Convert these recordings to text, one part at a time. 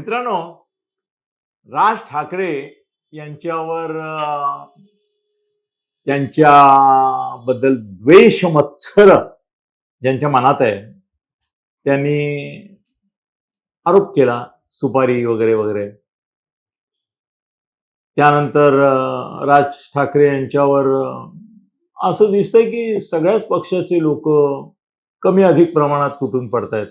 मित्रांनो राज ठाकरे यांच्यावर त्यांच्या त्यांच्याबद्दल द्वेष मत्सर ज्यांच्या मनात आहे त्यांनी आरोप केला सुपारी वगैरे वगैरे. त्यानंतर राज ठाकरे यांच्यावर असं दिसतंय की सगळ्याच पक्षाचे लोक कमी अधिक प्रमाणात तुटून पडतायत.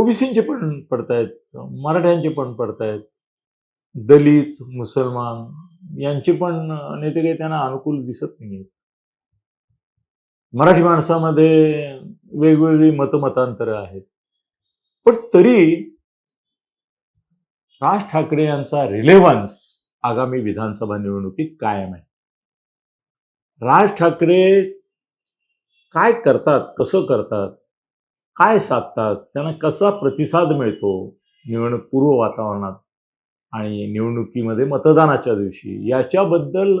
ओबीसींचे पण पडतायत मराठ्यांचे पण पडतायत दलित मुसलमान यांचे पण नेते काही त्यांना अनुकूल दिसत नाहीये मराठी माणसामध्ये वेगवेगळी मतमतांतरं आहेत. पण तरी राज ठाकरे यांचा रिलेव्हन्स आगामी विधानसभा निवडणुकीत कायम आहे. राज ठाकरे काय करतात कसं करतात काय साधतात त्यांना कसा प्रतिसाद मिळतो निवडणूक पूर्व वातावरणात आणि निवडणुकीमध्ये मतदानाच्या दिवशी? याच्याबद्दल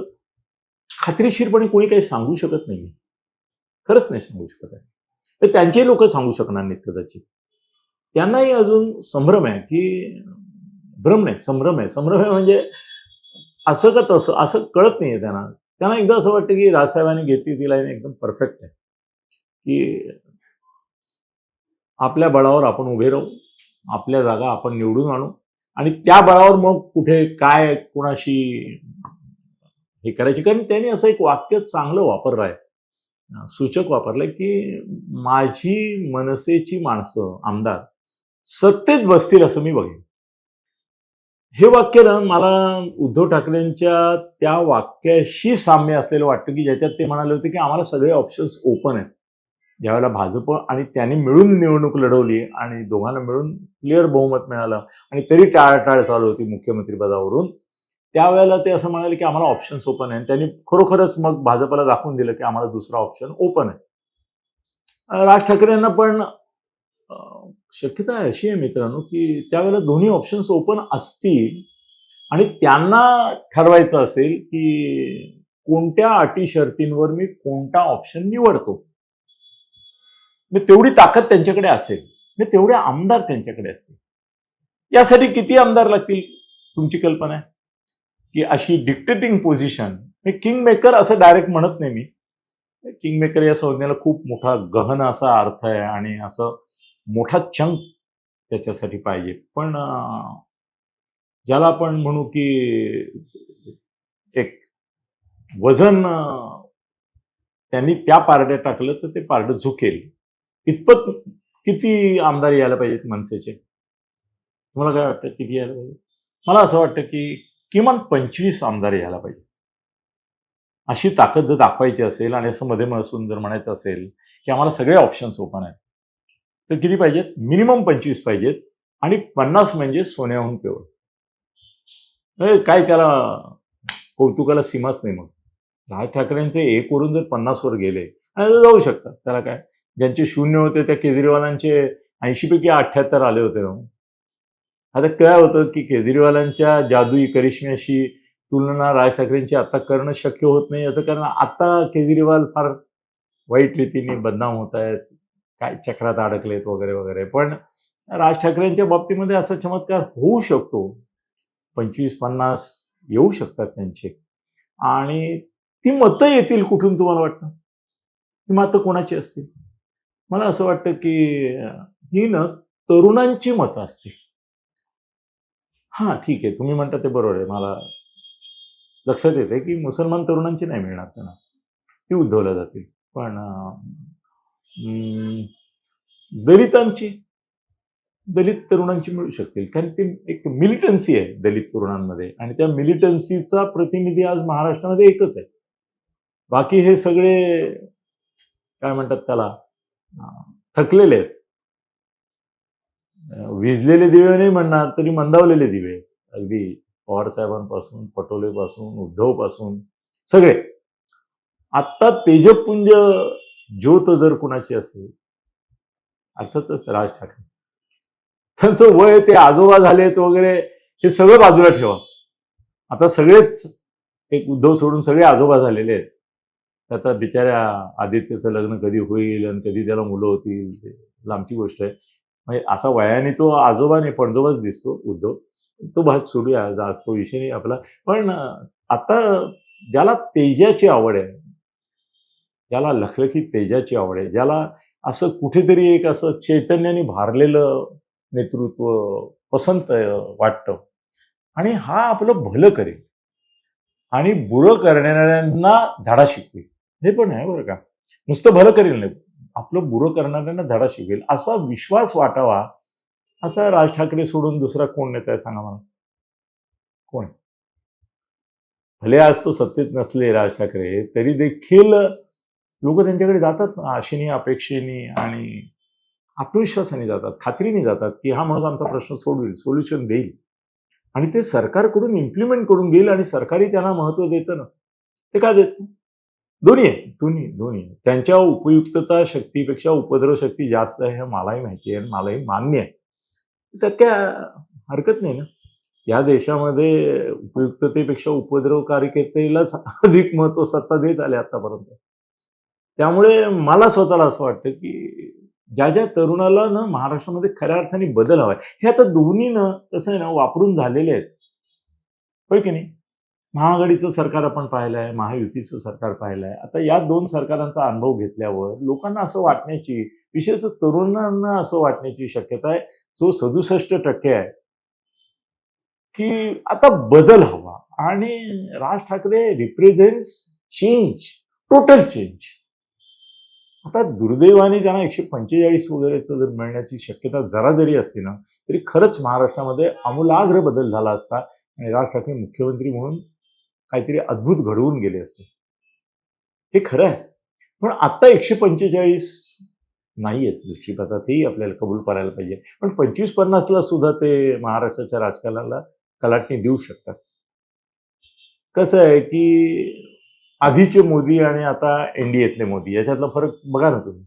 खात्रीशीरपणे कोणी काही सांगू शकत नाही खरंच नाही सांगू शकत आहे. तर त्यांचे लोक सांगू शकणार नाहीत कदाचित. त्यांनाही अजून संभ्रम आहे की भ्रम नाही संभ्रम आहे. संभ्रम आहे म्हणजे असं का तसं? असं कळत नाही आहे त्यांना. त्यांना एकदा असं वाटतं की राजसाहेबांनी घेतली ती लाईन एकदम परफेक्ट आहे. की आपल्या बळावर आपण उभे राहू आपल्या जागा आपण निवडून आणू आणि त्या बळावर मग कुठे काय कुणाशी हे करायची. कारण त्यांनी असं एक वाक्य चांगलं वापरलं आहे सूचक वापरलंय की माझी मनसेची माणसं आमदार सत्तेत बसतील असं मी बघेन. हे वाक्य ना मला उद्धव ठाकरेंच्या त्या वाक्याशी साम्य असलेलं वाटतं की ज्याच्यात ते म्हणाले होते की आम्हाला सगळे ऑप्शन्स ओपन आहेत. ज्यावेळेला भाजप आणि त्यांनी मिळून निवडणूक लढवली आणि दोघांना मिळून क्लिअर बहुमत मिळालं आणि तरी टाळाटाळ चालू होती मुख्यमंत्रीपदावरून त्यावेळेला ते असं म्हणाले की आम्हाला ऑप्शन्स ओपन आहे आणि त्यांनी खरोखरच मग भाजपला दाखवून दिलं की आम्हाला दुसरा ऑप्शन ओपन आहे. राज ठाकरे यांना पण शक्यता अशी आहे मित्रांनो की त्यावेळेला दोन्ही ऑप्शन्स ओपन असतील आणि त्यांना ठरवायचं असेल की कोणत्या अटी शर्तींवर मी कोणता ऑप्शन निवडतो. मग तेवढी ताकद त्यांच्याकडे असेल मग तेवढे आमदार त्यांच्याकडे असतील. यासाठी किती आमदार लागतील? तुमची कल्पना आहे? की अशी डिक्टेटिंग पोझिशन मी किंग मेकर असं डायरेक्ट म्हणत नाही मी. किंग मेकर या संज्ञेला खूप मोठा गहन असा अर्थ आहे आणि असं मोठा चंक त्याच्यासाठी पाहिजे. पण ज्याला आपण म्हणू की एक वजन त्यांनी त्या पारड्या टाकलं तर ते पारडं झुकेल. इतपत किती आमदार यायला पाहिजेत मनसेचे? तुम्हाला काय वाटतं? किती यायला पाहिजे मला असं वाटतं की किमान पंचवीस आमदार यायला पाहिजे अशी ताकद जर दाखवायची असेल आणि असं मध्ये असून जर म्हणायचं असेल की आम्हाला सगळे ऑप्शन्स ओपन आहेत तर किती पाहिजेत? मिनिमम पंचवीस पाहिजेत आणि पन्नास म्हणजे सोन्याहून केवळ काय त्याला कौतुकाला सीमाच नाही मग. राज ठाकरेंचे एक वरून जर पन्नासवर गेले आणि जाऊ शकतात. त्याला काय? ज्यांचे शून्य होते त्या केजरीवालांचे ऐंशी पैकी अठ्ठ्याहत्तर आले होते. ना आता काय होतं की केजरीवालांच्या जादुई करिश्म्याशी तुलना राज ठाकरेंची आता करणं शक्य होत नाही. याचं कारण आता केजरीवाल फार वाईट रीतीने बदनाम होत आहेत. काय चक्रात अडकलेत वगैरे वगैरे. पण राज ठाकरेंच्या बाबतीमध्ये असा चमत्कार होऊ शकतो. पंचवीस पन्नास येऊ शकतात त्यांचे. आणि ती मतं येतील कुठून तुम्हाला वाटतं? ती मतं कोणाची असतील? मला असं वाटतं की ही ना तरुणांची मतं असतील. हां ठीक आहे. तुम्ही म्हणता ते बरोबर आहे. मला लक्षात येते की मुसलमान तरुणांची नाही मिळणार त्यांना. ती उद्धवल्या जातील. पण अं, दलितांची दलित तरुणांची मिळू शकतील. कारण ती एक मिलिटन्सी आहे दलित तरुणांमध्ये. आणि त्या मिलिटन्सीचा प्रतिनिधी आज महाराष्ट्रामध्ये एकच आहे. बाकी हे सगळे काय म्हणतात त्याला? थकलेले आहेत. विजलेले दिवे नाही म्हणणार तरी मंदावलेले दिवे. अगदी पवार साहेबांपासून पटोलेपासून उद्धवपासून सगळे. आत्ता तेजपुंज ज्योत जर कुणाची असेल अर्थातच राज ठाकरे. त्यांचं वय ते आजोबा झालेत वगैरे हे सगळं बाजूला ठेवा. आता सगळेच एक उद्धव सोडून सगळे आजोबा झालेले आहेत. आता बिचाऱ्या आदित्यचं लग्न कधी होईल आणि कधी त्याला मुलं होतील ते लांबची गोष्ट आहे. म्हणजे असा वयाने तो आजोबाने पणजोबाच दिसतो उद्धव. तो भाग सोडूया जास्त तो विषय नाही आपला. पण आता ज्याला तेजाची आवड आहे ज्याला लखलखीत तेजाची आवड आहे ज्याला असं कुठेतरी एक असं चैतन्याने भारलेलं नेतृत्व पसंत वाटतं. आणि हा आपलं भलं करेल. आणि बुरं करणाऱ्यांना धडा शिकवेल. हे पण आहे बरं का. नुसतं भलं करेल नाही. आपलं बुरं करणाऱ्यांना धडा शिकेल असा विश्वास वाटावा. असा राज ठाकरे सोडून दुसरा कोण नेता आहे सांगा मला. कोण? भले आज तो सत्तेत नसले राज ठाकरे तरी देखील लोक त्यांच्याकडे जातात आशेने अपेक्षेने आणि आत्मविश्वासाने जातात खात्रीने जातात की हा माणूस आमचा प्रश्न सोडवेल सोल्युशन देईल. आणि ते सरकारकडून इम्प्लिमेंट करून घेईल आणि सरकारही त्यांना महत्त्व देतं ना. ते का देत दोन्ही आहे. दोन्ही दोन्ही आहे. त्यांच्या उपयुक्तता शक्तीपेक्षा उपद्रव शक्ती जास्त आहे हे मलाही माहिती आहे आणि मलाही मान्य आहे. त्यात काय हरकत नाही ना. या देशामध्ये उपयुक्ततेपेक्षा उपद्रव कार्यकर्तेलाच अधिक महत्त्व सत्ता देत आले आतापर्यंत. त्यामुळे मला स्वतःला असं वाटतं की ज्या ज्या तरुणाला ना महाराष्ट्रामध्ये खऱ्या अर्थाने बदल हवाय हे आता दोन्ही ना कसं आहे ना वापरून झालेले आहेत. होय की नाही? महाआघाडीचं सरकार आपण पाहिलं आहे महायुतीचं सरकार पाहिलं आहे आता या दोन सरकारांचा अनुभव घेतल्यावर लोकांना असं वाटण्याची विशेषतः तरुणांना असं वाटण्याची शक्यता आहे जो सदुसष्ट टक्के आहे की आता बदल हवा. आणि Raj Thackeray represents change total change आता दुर्दैवाने त्यांना एकशे पंचेचाळीस वगैरेचं जर मिळण्याची शक्यता जरा जरी असती ना तरी खरंच महाराष्ट्रामध्ये आमूलाग्र बदल झाला असता. आणि राज ठाकरे मुख्यमंत्री म्हणून काहीतरी अद्भुत घडवून गेले असते. हे खरं आहे. पण आता एकशे पंचेचाळीस नाही आहेत दृष्टीपथात आपल्याला कबूल करायला पाहिजे. पण पंचवीस पन्नासला सुद्धा ते महाराष्ट्राच्या राजकारणाला कलाटणी देऊ शकतात. कसं आहे की आधीचे मोदी आणि आता एनडीएतले मोदी याच्यातला फरक बघा ना तुम्ही.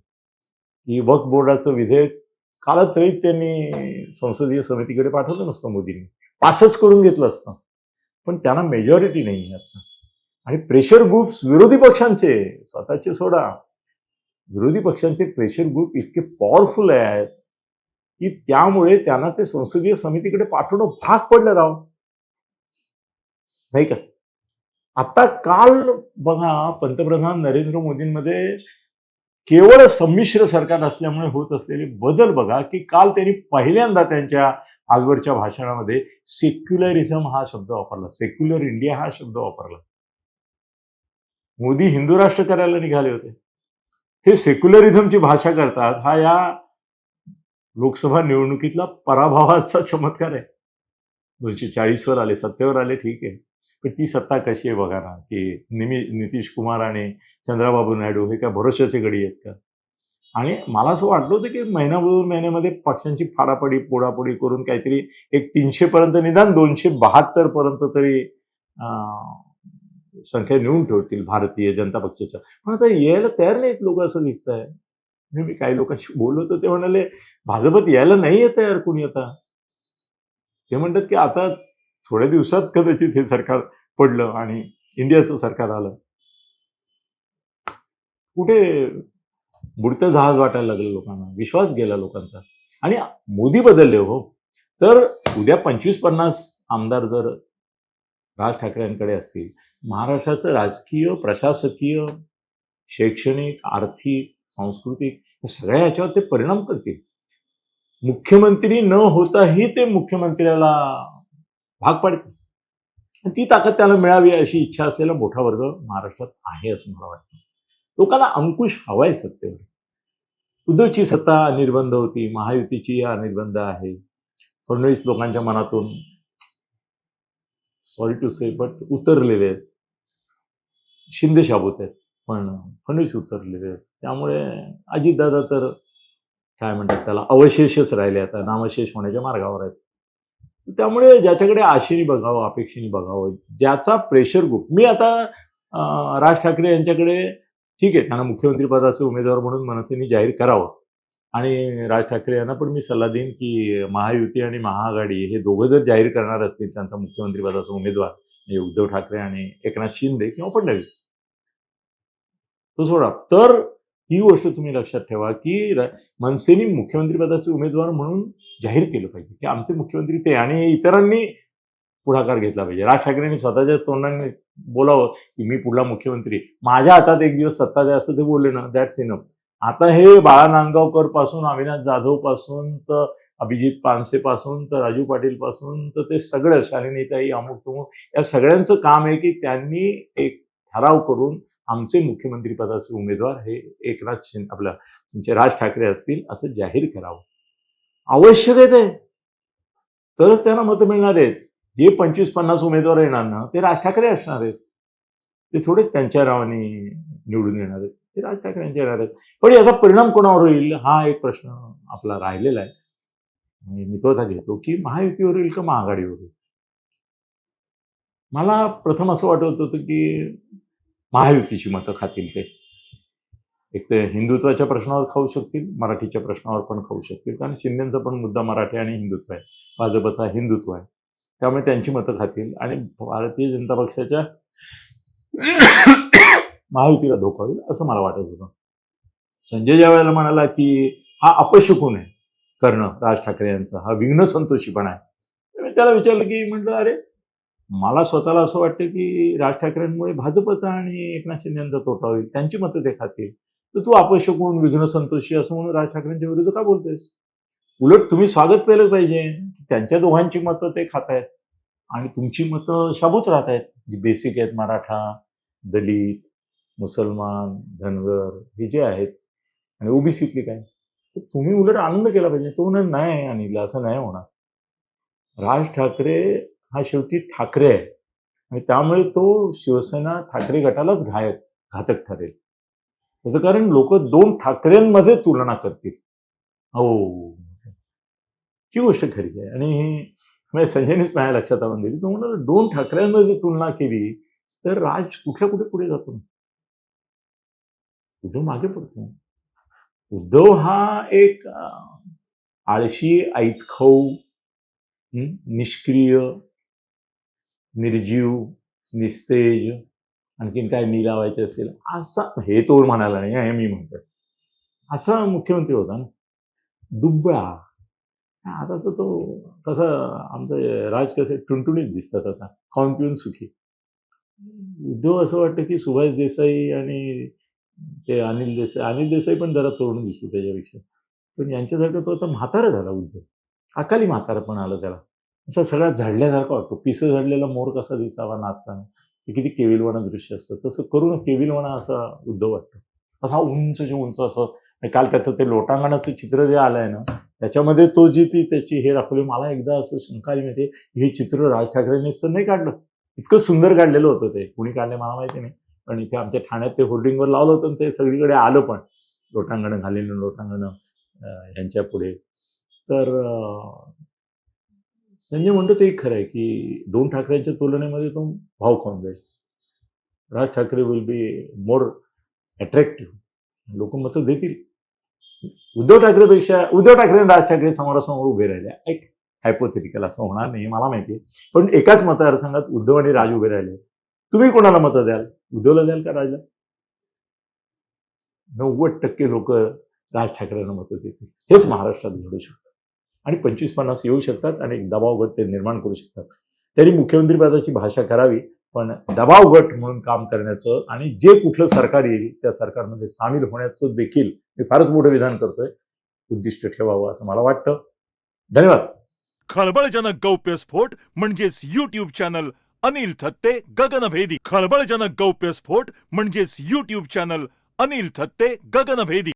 की वक्फ बोर्डाचं विधेयक कालत्रयीत त्यांनी संसदीय समितीकडे पाठवलं नसतं मोदींनी. पासच करून घेतलं असतं. पण त्यांना मेजॉरिटी नाही आहे आता. आणि प्रेशर ग्रुप्स विरोधी पक्षांचे स्वतःचे सोडा. विरोधी पक्षांचे प्रेशर ग्रुप इतके पॉवरफुल आहेत की त्यामुळे त्यांना ते संसदीय समितीकडे पाठवणं भाग पडलं राव. नाही का? आता काल बघा पंतप्रधान नरेंद्र मोदींमध्ये केवळ संमिश्र सरकार असल्यामुळे होत असलेले बदल बघा की काल त्यांनी पहिल्यांदा त्यांच्या आजवरच्या भाषणामध्ये सेक्युलरिझम हा शब्द वापरला. सेक्युलर इंडिया हा शब्द वापरला. मोदी हिंदू राष्ट्र करायला निघाले होते. ते सेक्युलरिझमची भाषा करतात. हा या लोकसभा निवडणुकीतला पराभवाचा चमत्कार आहे. दोनशे चाळीसवर आले सत्तेवर आले ठीक आहे. पण ती सत्ता कशी आहे बघा ना की निमी नितीश कुमार आणि चंद्राबाबू नायडू हे काय भरोशाचे गडी आहेत का? आणि मला असं वाटलं होतं की महिना दोन महिन्यामध्ये पक्षांची फाडाफाडी पोडापोडी करून काहीतरी एक तीनशे पर्यंत निदान दोनशे बहात्तर पर्यंत तरी अं, संख्या नेऊन ठेवतील भारतीय जनता पक्षाच्या. पण आता यायला तयार नाहीत लोक असं दिसत आहे म्हणजे मी काही लोकांशी बोललो होतो ते म्हणाले भाजपत यायला नाही आहे तयार कुणी आता? ते म्हणतात की आता थोड्या दिवसात कदाचित हे सरकार पडलं आणि इंडियाचं सरकार आलं. कुठे बुडतं जहाज वाटायला लागलं लोकांना. विश्वास गेला लोकांचा. आणि मोदी बदलले हो. तर उद्या पंचवीस पन्नास आमदार जर राज ठाकरेंकडे असतील महाराष्ट्राचं राजकीय प्रशासकीय शैक्षणिक आर्थिक सांस्कृतिक या सगळ्या याच्यावर ते परिणाम करतील. मुख्यमंत्री न होताही ते मुख्यमंत्र्याला भाग पाडतील. ती ताकद त्याला मिळावी अशी इच्छा असलेला मोठा वर्ग महाराष्ट्रात आहे असं मला वाटतं. लोकांना अंकुश हवाय सत्तेवर उद्धवची सत्ता निर्बंध होती महायुतीची अनिर्बंध आहे. फडणवीस लोकांच्या मनातून सॉरी टू से बट उतरलेले आहेत. शिंदे शाबूत आहेत पण फडणवीस उतरलेले आहेत. त्यामुळे अजितदादा तर काय म्हणतात त्याला अवशेषच राहिले आता नामशेष होण्याच्या मार्गावर आहेत. त्यामुळे ज्याच्याकडे आशेने बघावं अपेक्षेने बघावं ज्याचा प्रेशर ग्रुप मी आता राज ठाकरे यांच्याकडे ठीक आहे. त्यांना मुख्यमंत्रीपदाचे उमेदवार म्हणून मनसेने जाहीर करावं. आणि राज ठाकरे यांना पण मी सल्ला देईन की महायुती आणि महाआघाडी हे दोघं जर जाहीर करणार असतील त्यांचा मुख्यमंत्रीपदाचा उमेदवार म्हणजे उद्धव ठाकरे आणि एकनाथ शिंदे किंवा फडणवीस. तो सोडा. तर ही गोष्ट तुम्ही लक्षात ठेवा की मनसेनी मुख्यमंत्रीपदाचे उमेदवार म्हणून जाहीर केलं पाहिजे. की आमचे मुख्यमंत्री ते आणि इतरांनी पुढाकार घेतला पाहिजे. राज ठाकरेंनी स्वतःच्या तोंडाने बोलावं की मी पुढला मुख्यमंत्री माझ्या हातात एक दिवस सत्ता द्या असं ते बोलले ना दॅट्स इनफ आता हे बाळा नांदगावकरपासून अविनाश जाधवपासून तर अभिजित पानसे पासून तर राजू पाटील पासून तर ते सगळं शालिनीताई अमुक तुमुक या सगळ्यांचं काम आहे की त्यांनी एक ठराव करून आमचे मुख्यमंत्री पदाचे उमेदवार हे एकनाथ शिंदे आपल्या तुमचे राज ठाकरे असतील असं जाहीर करावं. आवश्यक आहे ते. तरच त्यांना मतं मिळणार आहेत. जे पंचवीस पन्नास उमेदवार येणार ना ते राज ठाकरे असणार आहेत. ते थोडेच त्यांच्या नावाने निवडून येणार आहेत. ते राज ठाकरेंचे येणार आहेत. पण याचा परिणाम कोणावर होईल हा एक प्रश्न आपला राहिलेला आहे. मी तो घेतो की महायुतीवर येईल का महाआघाडीवर येईल? मला प्रथम असं वाटत होतं की महायुतीची मतं खातील ते. एक तर हिंदुत्वाच्या प्रश्नावर खाऊ शकतील मराठीच्या प्रश्नावर पण खाऊ शकतील. कारण शिंदेचा पण मुद्दा मराठी आणि हिंदुत्व आहे. भाजपचा हिंदुत्व आहे. त्यामुळे त्यांची मतं खातील. आणि भारतीय जनता पक्षाच्या महायुतीला धोका होईल असं मला वाटत होतं. संजय ज्या वेळेला म्हणाला की हा अपशकून आहे करणं राज ठाकरे यांचा. हा विघ्न संतोषीपणा आहे. तर मी त्याला विचारलं की म्हटलं अरे मला स्वतःला असं वाटतं की राज ठाकरेंमुळे भाजपचा आणि एकनाथ शिंदेचा यांचा तोटा होईल. त्यांची मतं ते खातील. तर तू अपशकून विघ्न संतोषी असं म्हणून राज ठाकरेंच्या विरुद्ध का बोलतोयस? उलट तुम्ही स्वागत केलं पाहिजे. त्यांच्या दोघांची मतं ते खात आहेत. आणि तुमची मतं शाबूत राहत आहेत. जी बेसिक आहेत मराठा दलित मुसलमान धनगर हे जे आहेत. आणि ओबीसीतली काय? तर तुम्ही उलट आनंद केला पाहिजे. तो म्हणून नाही अनिल असं नाही होणार. राज ठाकरे हा शेवटी ठाकरे आहे. आणि त्यामुळे तो शिवसेना ठाकरे गटालाच घायक घातक ठरेल. त्याचं कारण लोक दोन ठाकरेंमध्ये तुलना करतील. हो. ही गोष्ट खरी आहे. आणि ही म्हणजे संजयनीच माझ्या लक्षात आणून दिली. तो म्हणणार दोन ठाकऱ्यांमध्ये तुलना केली तर राज कुठल्या कुठे पुढे जातो? उद्धव मागे पडतो. उद्धव हा एक आळशी ऐतखाऊ निष्क्रिय निर्जीव निस्तेज आणखीन काय मी लावायचे असेल असा हे तो म्हणाला नाही हे मी म्हणतोय. असा मुख्यमंत्री होता ना. दुबळा आता तर तो तसं आमचं राज कसे टुणटुणीत दिसतात आता खाऊन पिऊन सुखी. उद्धव असं वाटतं की सुभाष देसाई आणि ते अनिल देसाई अनिल देसाई पण जरा तरुण दिसतो त्याच्यापेक्षा. पण यांच्यासारखं तो आता म्हातारा झाला उद्धव. अकाली म्हातारा पण आलं त्याला. असा सगळा झाडल्यासारखा वाटतो. पिसं झाडलेला मोर कसा दिसावा नाचताना. हे किती केविलवाणा दृश्य असतं. तसं करून केविलवाणा असा उद्धव वाटतो. असा उंचच्या उंच असं काल त्याचं ते लोटांगणाचं चित्र जे आलंय ना त्याच्यामध्ये तो जी ती त्याची हे दाखवली मला एकदा असं शंका आली माहिती हे चित्र राज ठाकरेंनी तर नाही काढलं. इतकं सुंदर काढलेलं होतं ते. कुणी काढले मला माहिती नाही. पण इथे आमच्या ठाण्यात ते होर्डिंगवर लावलं होतं आणि ते सगळीकडे आलं पण. लोटांगणं घालेलं लोटांगणं यांच्या पुढे. तर संजय म्हणतो ते खरं आहे की दोन ठाकरेंच्या तुलनेमध्ये तो भाव खाऊन जाईल Raj Thackeray will be more attractive लोक मतं देतील. उद्धव ठाकरेपेक्षा उद्धव ठाकरे आणि राज ठाकरे समोरासमोर उभे राहिले. एक हायपोथेटिकल असं होणार नाही मला माहिती आहे. पण एकाच मतदारसंघात उद्धव आणि राज उभे राहिले. तुम्ही कोणाला मतं द्याल? उद्धवला द्याल का राजला? नव्वद टक्के लोक राज ठाकरेंना मतं देतील. हेच महाराष्ट्रात घडू शकतं. आणि पंचवीस पन्नास येऊ शकतात आणि एक दबाव गट ते निर्माण करू शकतात. तरी मुख्यमंत्री पदाची भाषा करावी पण दबाव गट म्हणून काम करण्याचं आणि जे कुठलं सरकार येईल त्या सरकारमध्ये सामील होण्याचं देखील मी फारच मोठं विधान करतोय. उद्दिष्ट ठेवावं असं मला वाटतं. धन्यवाद. खळबळजनक गौप्यस्फोट म्हणजेच युट्यूब चॅनल अनिल थत्ते गगनभेदी. खळबळजनक गौप्यस्फोट म्हणजेच युट्यूब चॅनल अनिल थत्ते गगनभेदी.